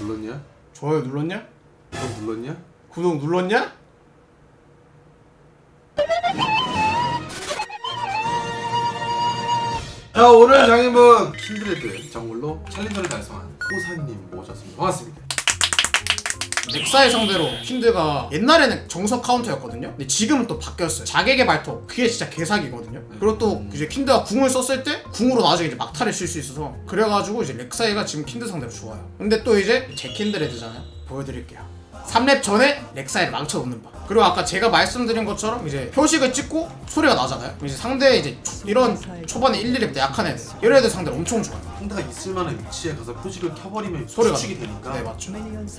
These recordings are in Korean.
눌렀냐? 좋아요 눌렀냐? 구독 눌렀냐? 구독 눌렀냐? 자 오늘 장인분 킨드레드 정글로 챌린저를 달성한 호사님 모셨습니다 반갑습니다 넥사의 상대로 킨드가 옛날에는 정석 카운터였거든요. 근데 지금은 또 바뀌었어요. 자객의 발톱 그게 진짜 개사기거든요. 그리고 또 이제 킨드가 궁을 썼을 때 궁으로 나중에 이제 막타를 칠 수 있어서 그래가지고 이제 렉사이가 지금 킨드 상대로 좋아요. 근데 또 이제 제 킨드레드잖아요. 보여드릴게요. 3랩 전에 렉사이를 망쳐놓는 법. 그리고 아까 제가 말씀드린 것처럼 이제 표식을 찍고 소리가 나잖아요. 이제 상대 이제 이런 초반에 1, 2랩 때 약한 애들 이런 애들 상대로 엄청 좋아요. 상대가 있을 만한 위치에 가서 표식을 켜버리면 소리가 수축이 되니까 네 맞죠.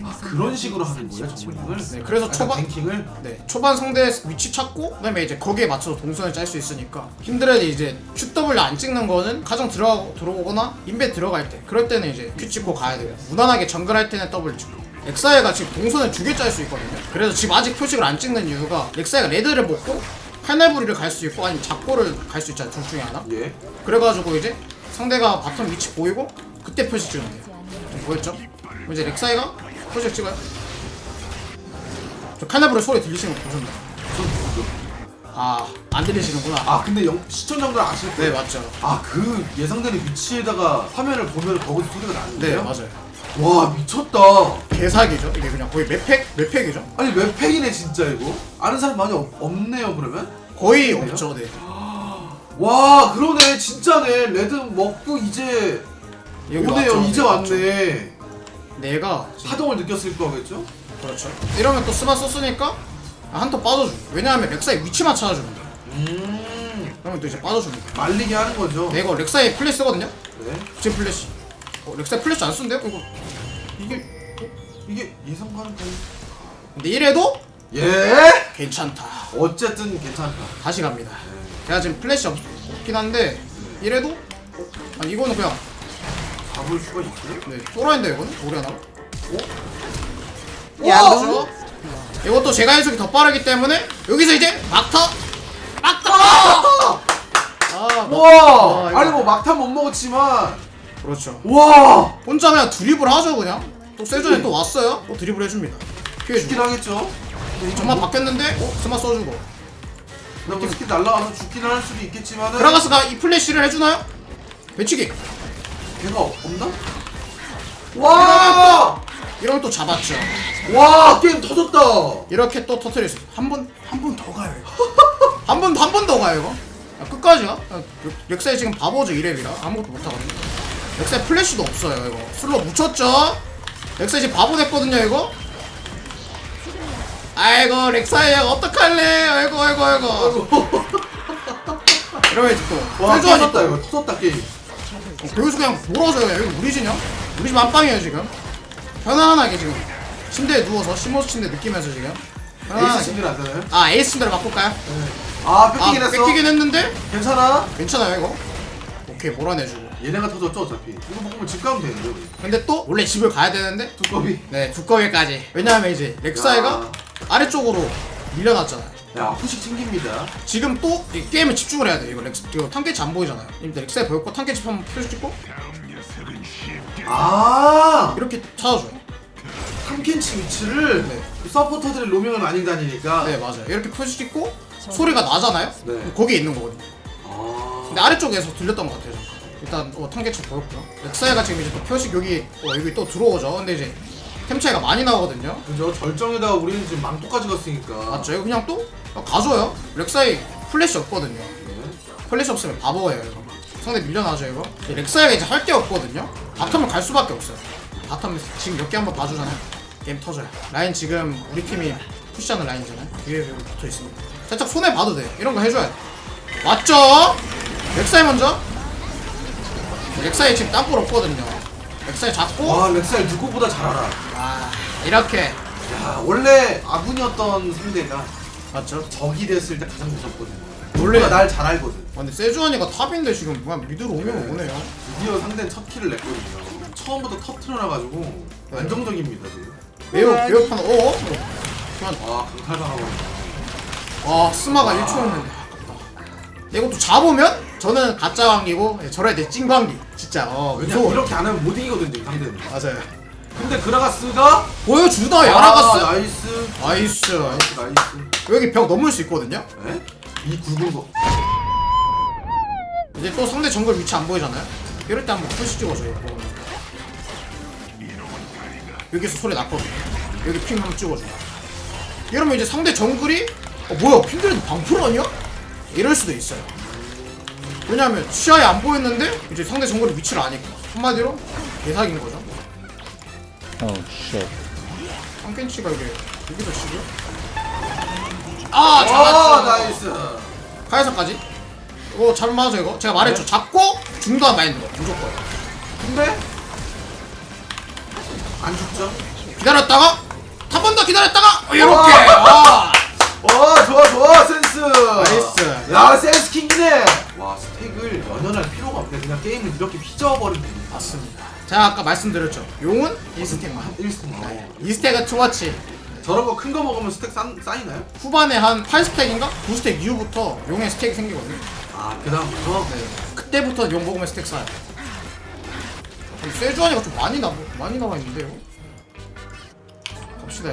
아, 그런 식으로 하는 거야 정글링을? 네, 그래서 약간 초반- 뱅킹을? 네, 초반 상대 위치 찾고 그다음에 이제 거기에 맞춰서 동선을 짤 수 있으니까 힘들어도 이제 QW 안 찍는 거는 가정 들어가고 들어오거나 인베 들어갈 때 그럴 때는 이제 Q 찍고 가야 돼요. 무난하게 정글 할 때는 W 찍고. 엑사이가 지금 동선을 두 개 짤 수 있거든요. 그래서 지금 아직 표식을 안 찍는 이유가 엑사이가 레드를 먹고 칼날부리를 갈 수 있고 아니면 작고를 갈 수 있잖아요. 둘 중에 하나. 예 그래가지고 이제 상대가 바텀 위치 보이고 그때 표식 찍으면 돼요. 좀 보였죠? 그럼 이제 렉사이가 표식 찍어요. 저 칼날부리 소리 들리시는 거 보셨나요? 아, 안 들리시는구나. 아 근데 영, 시청자분들 아실 네, 거예요 맞죠. 아 그 예상되는 위치에다가 화면을 보면 거기서 소리가 네, 나는데요? 맞아요. 와 미쳤다 개사기죠. 이게 그냥 거의 맵팩? 맵팩이죠. 아니 웹팩이네 진짜 이거 아는 사람 많이 없, 없네요 그러면? 거의 그래요? 없죠, 네. 와 그러네 진짜네 레드 먹고 이제 여기 오네요 왔죠. 이제 네, 왔죠. 왔네 내가 지금- 파동을 느꼈을 거겠죠? 그렇죠. 이러면 또 스마 썼으니까 한턴 빠져줘. 왜냐하면 렉사이 위치만 찾아주면 돼. 음 그러면 또 이제 돼. 말리게 하는 거죠 네, 이거 렉사이 플래시거든요. 네. 지금 플래시. 어, 렉사이 플래시 안 쓰는데요? 이거. 이게 이게 예상과는 다르 근데 이래도 예? 괜찮다. 어쨌든 괜찮다 다시 갑니다. 네. 제가 지금 플래시 없, 없긴 한데 이래도 어? 아니 이거는 그냥 잡을 수가 있어요? 네 또라인데 이거는 우리 하나. 야, 와, 그렇죠? 이것도 제가 해석이 더 빠르기 때문에 여기서 이제 막타 막타. 아, 막- 와 아, 이거- 아니 뭐 막탄 못 먹었지만 그렇죠. 와 혼자 그냥 드리블 하죠 그냥. 또 세전에 또 왔어요. 또 드리블 해줍니다. 피해 죽긴 주고. 하겠죠 정말 바뀌었는데 어 스마 써주고. 뭐 스킬 날라와서 죽기는 할 수도 있겠지만은 그라가스가 이 플래시를 해주나요? 배치기. 걔가 없나? 와! 이러면 또 잡았죠. 와 게임 터졌다 이렇게 또 터트릴 수 있어. 한번 한 번 더 가요 이거. 한 번 한 번 더 가요 이거. 야, 끝까지 렉사이 지금 바보죠 이랩이라 아무것도 못 하거든요. 렉사이 플래시도 없어요 이거. 슬로 묻혔죠. 렉사이 지금 바보 됐거든요 이거. 아이고 렉사이 형 어떡할래? 아이고 아이고 아이고. 이러면 이제 또와 세조하니 터졌다 또 이거 터졌다 게임 어, 여기서 그냥 몰아줘요. 여기 우리 집이냐? 우리 집 안방이에요 지금. 편안하게 지금 침대에 누워서 시모스 침대 느끼면서 지금. 에이스 편안하게. 진들 안 되나요? 아 에이스 침대로 바꿀까요? 아 아 뺏기긴 했어 뺏기긴 했는데 괜찮아? 괜찮아요 이거. 오케이 몰아내주고. 얘네가 터졌죠 어차피 이거 먹으면 집 가면 되는데 우리 근데 또 원래 집을 가야 되는데 두꺼비 네 두꺼비까지. 왜냐하면 이제 렉사이가 야. 아래쪽으로 밀려났잖아요. 야 후식 챙깁니다 지금 또 이 게임에 집중을 해야 돼. 이거 렉스 이거 탄캐치 안 보이잖아요. 근데 렉사이 보였고 탄캐치 한번 표시 찍고 아 이렇게 찾아줘요. 탐켄치 위치를 네. 서포터들이 로밍을 많이 다니니까 네 맞아요. 이렇게 표시 찍고 소리가 나잖아요. 네. 거기에 있는 거거든요. 아 근데 아래쪽에서 들렸던 것 같아요. 일단 어, 탄개치 보였고요. 렉사이가 지금 이제 또 표식 여기 어, 여기 또 들어오죠. 근데 이제 템 차이가 많이 나거든요. 그죠 절정에다가 우리는 지금 망토까지 갔으니까 맞죠? 이거 그냥 또 어, 가져요. 렉사이 플래시 없거든요. 네. 플래시 없으면 바보예요 이거. 상대 밀려나죠 이거. 이제 렉사이가 이제 할 게 없거든요. 바텀을 갈 수밖에 없어요. 바텀 지금 몇 개 한번 봐주잖아요. 게임 터져요. 라인 지금 우리 팀이 푸시하는 라인이잖아요. 위에 여기 붙어 있습니다. 살짝 손에 봐도 돼. 이런 거 해줘야 돼. 맞죠? 렉사이 먼저. 렉사이 지금 땅볼 없거든요. 렉사이 잡고. 와 렉사이 누구보다 잘 알아 아 이렇게 야 원래 아군이었던 상대가 맞죠? 적이 됐을 때 가장 무섭거든 원래- 원래 날잘 알거든 아, 근데 세주환이가 탑인데 지금 그냥 미드로 오면 오네요. 드디어 상대는 첫 킬을 냈거든요 처음부터 터트려놔가지고 안정적입니다 지금 매우 매우 판. 어? 와 강탈당하고 아 스마가 1초였는데 아깝다. 이것도 잡으면 저는 가짜 광기고 예, 저래야 돼 찐광기 진짜 어 왜냐면 무서워 이렇게 안 하면 못 이기거든 지금 상대는. 맞아요. 근데 그라가스가 보여주다 아, 야라가스. 나이스. 나이스. 나이스 나이스. 여기 벽 넘을 수 있거든요? 에? 이 굵은 거. 이제 또 상대 정글 위치 안 보이잖아요? 이럴 때 한번 푸시 찍어줘요 이거. 여기서 소리 났거든요. 여기 핑 한번 찍어줘 이러면 이제 상대 정글이 어 뭐야 핑들도 방풀 아니야? 이럴 수도 있어요 왜냐면 시야에 안 보였는데 이제 상대 정글의 위치를 아니까. 한마디로 개사기인 거죠. Oh shit. 상켄치가 이게 여기서 치고 아아 잡았죠 나이스. 카이사까지? 이거 잘 맞아 이거? 제가 말했죠. 네. 잡고 중도한 마인드 무조건. 근데 안 죽죠? 기다렸다가 한 번 더 기다렸다가 어, 이렇게. 와. 아. 와 좋아 좋아 센스. 나이스. 야 센스 킹이네. 와 스택을 연연할 필요가 없네 그냥 게임을 이렇게 휘저어버리면 됩니다. 맞습니다. 제가 아까 말씀드렸죠. 용은 1스택만. 한 1스택 어. 2스택은 투워치. 저런 거 큰 거 먹으면 스택 쌓, 쌓이나요? 후반에 한 8스택인가? 9스택 이후부터 용의 스택이 생기거든요. 아 그 다음부터? 네. 그때부터 용 먹으면 스택 쌓여 세주안이가 좀 많이 나 많이 나와 있는데요? 갑시다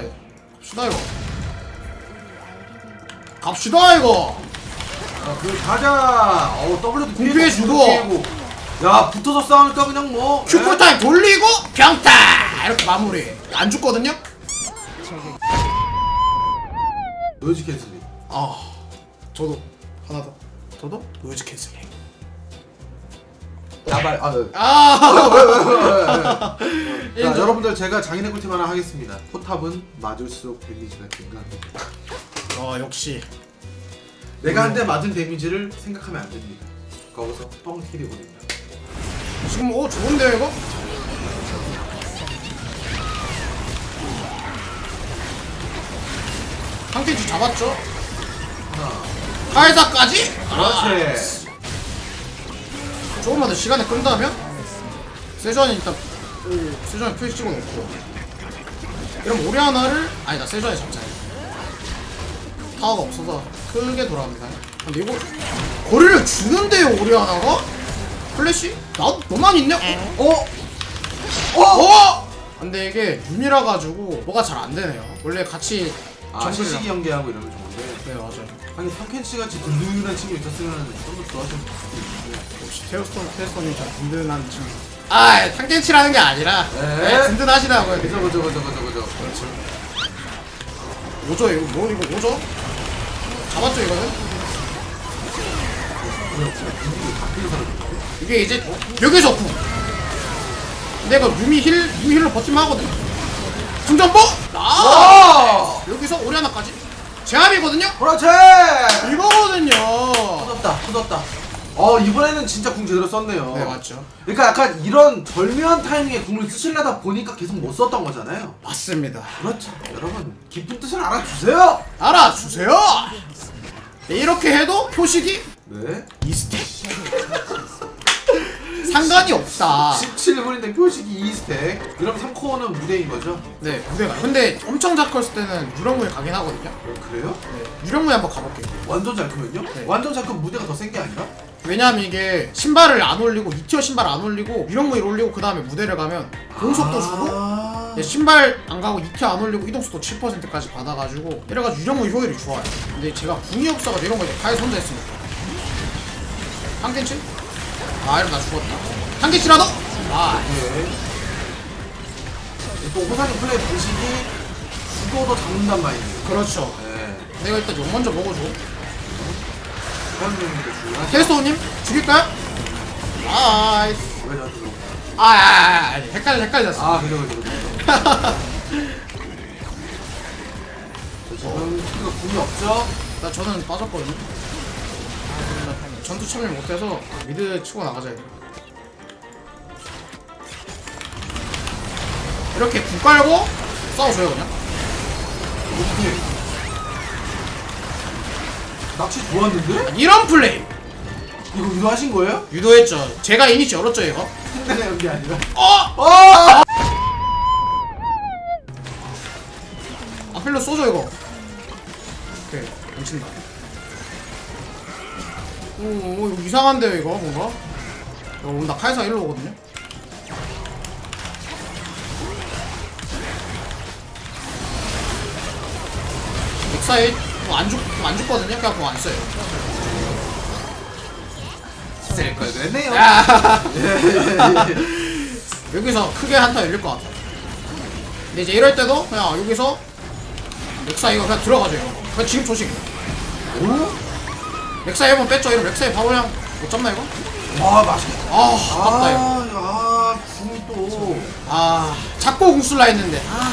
갑시다 이거. 갑시다 이거 아, 그 가자. 어우 W도 공 피해주고. 야 붙어서 싸우니까 그냥 뭐 큐풀 타임 돌리고 병타! 이렇게 마무리. 안 죽거든요? 노이즈 캔슬링. 아 저도. 하나 더. 저도? 노이즈 캔슬링. 야발 아 네. 아! 자, 인정. 여러분들 제가 장인의 꿀팁 하나 하겠습니다. 포탑은 맞을수록 데미지가 증가합니다. 어 역시 내가 한 대 맞은 데미지를 생각하면 안 됩니다. 거기서 뻥 킬이 버립니다. 지금 오 좋은데요 이거? 한 개지 잡았죠? 카이사까지? 그렇지. 조금만 더 시간을 끈다면? 세주안이 일단 오 세주안이 표시 찍어놓고. 이러면 오리아나를 아니다 세주안이 잡자 타워가 없어서 크게 돌아갑니다 근데 이거 거리를 주는데요 오리아나가? 플래시? 나도 너만 있네? 어? 어? 어? 근데 이게 유미라 가지고 뭐가 잘 안 되네요 원래 같이 아 정글이랑- 시시기 연계하고 이러면 좋은데 네 맞아요 아니 탐켄치 같이 든든한 친구 있었으면 좀 더 좋았을 수도 있는데 역시 테오스톤 테오스톤이 참 든든한 친구 아 탕켄치라는 게 아니라 네. 네, 든든하시다고요 그죠 그죠 그죠 그죠 그죠 그렇죠. 오죠 이거 뭐 이거 오죠? 잡았죠 이거는? 이게 이제 여기서 구. 내가 유미 힐 유미 힐로 버티면 하거든. 중전보. 아와 여기서 오리아나까지 제압이거든요. 그렇지 이거거든요. 터졌다 터졌다 어 이번에는 진짜 궁 제대로 썼네요 네 맞죠. 그러니까 약간 이런 절묘한 타이밍에 궁을 쓰시려다 보니까 계속 못 썼던 거잖아요 맞습니다. 그렇죠 여러분 깊은 뜻을 알아주세요 알아주세요. 네, 이렇게 해도 표식이 네 이스택. 상관이 없다. 17분인데 표식이 2스택 그럼 3코어는 무대인 거죠? 네 무대가. 근데 엄청 잘 컸을 때는 유령무에 가긴 하거든요. 어, 그래요? 네 유령무에 한번 가볼게요. 완전 잘 크면요? 네. 완전 잘 크면 무대가 더 센 게 아니라? 왜냐하면 이게 신발을 안 올리고 2티어 신발 안 올리고 유령무에 올리고 그 다음에 무대를 가면 공속도 주고 아 네, 신발 안 가고 2티어 안 올리고 이동속도 7%까지 받아가지고 이래가지고 유령무 효율이 좋아요. 근데 제가 궁이 없어가 이런 거 이제 파에 손대했으니까 한겐치? 아 이러면 나 죽었다. 한겐치라도? 아 네. 또 호사님 플레이 방식이 죽어도 잡는단 말이에요. 그렇죠. 네. 내가 일단 욕 먼저 먹어줘 그런 테스토님 죽일까요? 아이스 왜 저한테 그러고 아, 아, 아, 아 헷갈려 헷갈렸어 아 그죠 그죠 그죠 저 지금 궁이 없죠? 나 저는 빠졌거든요. 전투 참여 못해서 미드 치고 나가자 이거. 이렇게 국 깔고 싸워줘요 그냥. 이렇게 낚시 좋았는데? 이런 플레이 이거 유도하신 거예요? 유도했죠. 제가 이니시 열었죠 이거. 힘드네 연기 아니라 어! 어! 아필로 쏘죠 이거. 오케이 멈친다. 오, 오 이상한데요, 이거 뭔가? 어, 오늘 나 카이사 일로 오거든요. 엑사이 뭐안 죽, 안 죽거든요? 그냥 그거 안 써요. 쓸걸 그랬네요. 야. 여기서 크게 한타 열릴 것 같아. 근데 이제 이럴 때도 그냥 여기서 렉사이가 그냥 들어가죠. 이거. 그냥 지금 조식. 오? 렉사이 한번 뺐죠. 이러면 렉사이 바로 그냥 못 잡나 이거? 와 맛있겠다. 아, 아깝다 이거. 아, 아, 궁이 또. 아, 자꾸 궁술라 했는데. 아.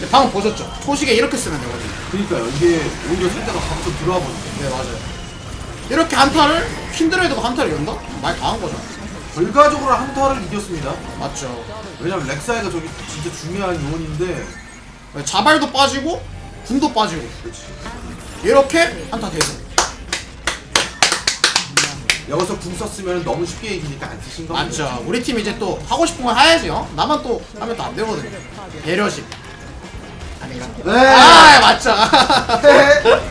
근데 방금 보셨죠? 초식에 이렇게 쓰면 되거든요. 그러니까요. 이게 오히려 상대가 감속 들어와 버리네. 네, 맞아요. 이렇게 한타를 킨드레드가 한타를 연다? 말 다 한 거죠. 결과적으로 한타를 이겼습니다. 맞죠. 왜냐면 렉사이가 저기 진짜 중요한 요원인데. 자발도 빠지고 궁도 빠지고 그렇지. 이렇게 한타 대승. 여기서 궁 썼으면 너무 쉽게 이기니까 안 쓰신 겁니다. 맞죠. 우리 팀 이제 또 하고 싶은 거 해야지요. 나만 또 하면 또 안 되거든요. 배려심. 아닌가? 네. 아, 맞죠.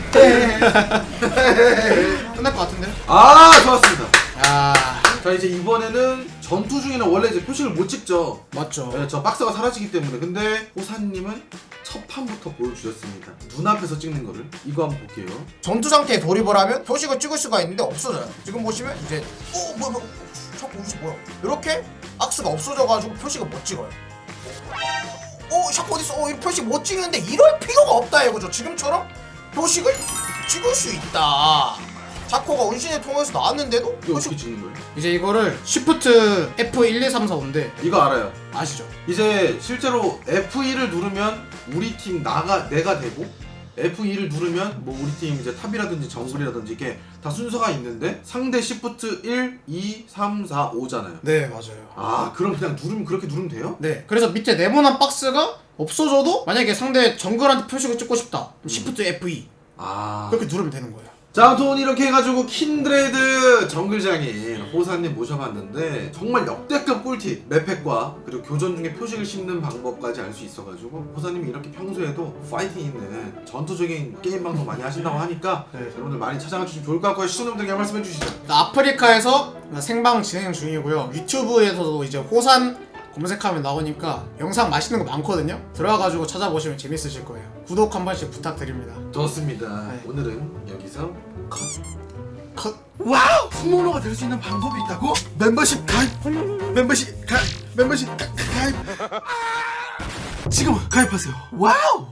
끝날 것 같은데. 아 좋았습니다. 아, 자 이제 이번에는 전투 중에는 원래 이제 표식을 못 찍죠. 맞죠. 네, 저 박스가 사라지기 때문에 근데 호사님은 첫 판부터 보여주셨습니다. 눈앞에서 찍는 거를 이거 한번 볼게요. 전투 상태에 돌입을 하면 표식을 찍을 수가 있는데 없어져요. 지금 보시면 이제 어 뭐야 뭐야 샤코 어디서 뭐야 이렇게 박스가 없어져가지고 표식을 못 찍어요. 어 샤코 어디서 어이 표식 못 찍는데 이럴 필요가 없다 이거죠. 지금처럼 표식을 찍을 수 있다. 샤코가 운신을 통해서 나왔는데도 이거 표식 어떻게 찍는 거예요? 이제 이거를 Shift F 1 2 3 4 5인데 이거 알아요. 아시죠? 이제 실제로 F2를 누르면 우리 팀 나가 내가 되고 F2를 누르면 뭐 우리 팀 이제 탑이라든지 정글이라든지 이게 다 순서가 있는데 상대 시프트 1, 2, 3, 4, 5잖아요. 네, 맞아요. 아 그럼 그냥 누르면 그렇게 누르면 돼요? 네, 그래서 밑에 네모난 박스가 없어져도 만약에 상대 정글한테 표식을 찍고 싶다. 그럼 Shift F2 아 그렇게 누르면 되는 거예요. 자, 아무튼 이렇게 해가지고 킨드레드 정글장인 호사님 모셔봤는데 정말 역대급 꿀팁 맵팩과 그리고 교전 중에 표식을 씹는 방법까지 알 수 있어가지고 호사님이 이렇게 평소에도 파이팅 있는 전투적인 게임 방송 많이 하신다고 하니까 여러분들 많이 찾아가 주시면 좋을 것 같고요. 시청자분들께 한 말씀 해주시죠. 아프리카에서 생방 진행 중이고요. 유튜브에서도 이제 호산 검색하면 나오니까 영상 맛있는 거 많거든요. 들어가가지고 찾아보시면 재밌으실 거예요. 구독 한 번씩 부탁드립니다. 좋습니다 네. 오늘은 여기서 컷 컷. 와우! 스모너가 될 수 있는 방법이 있다고? 멤버십 가입! 멤버십 가입! 멤버십 가, 가입! 지금 가입하세요 와우!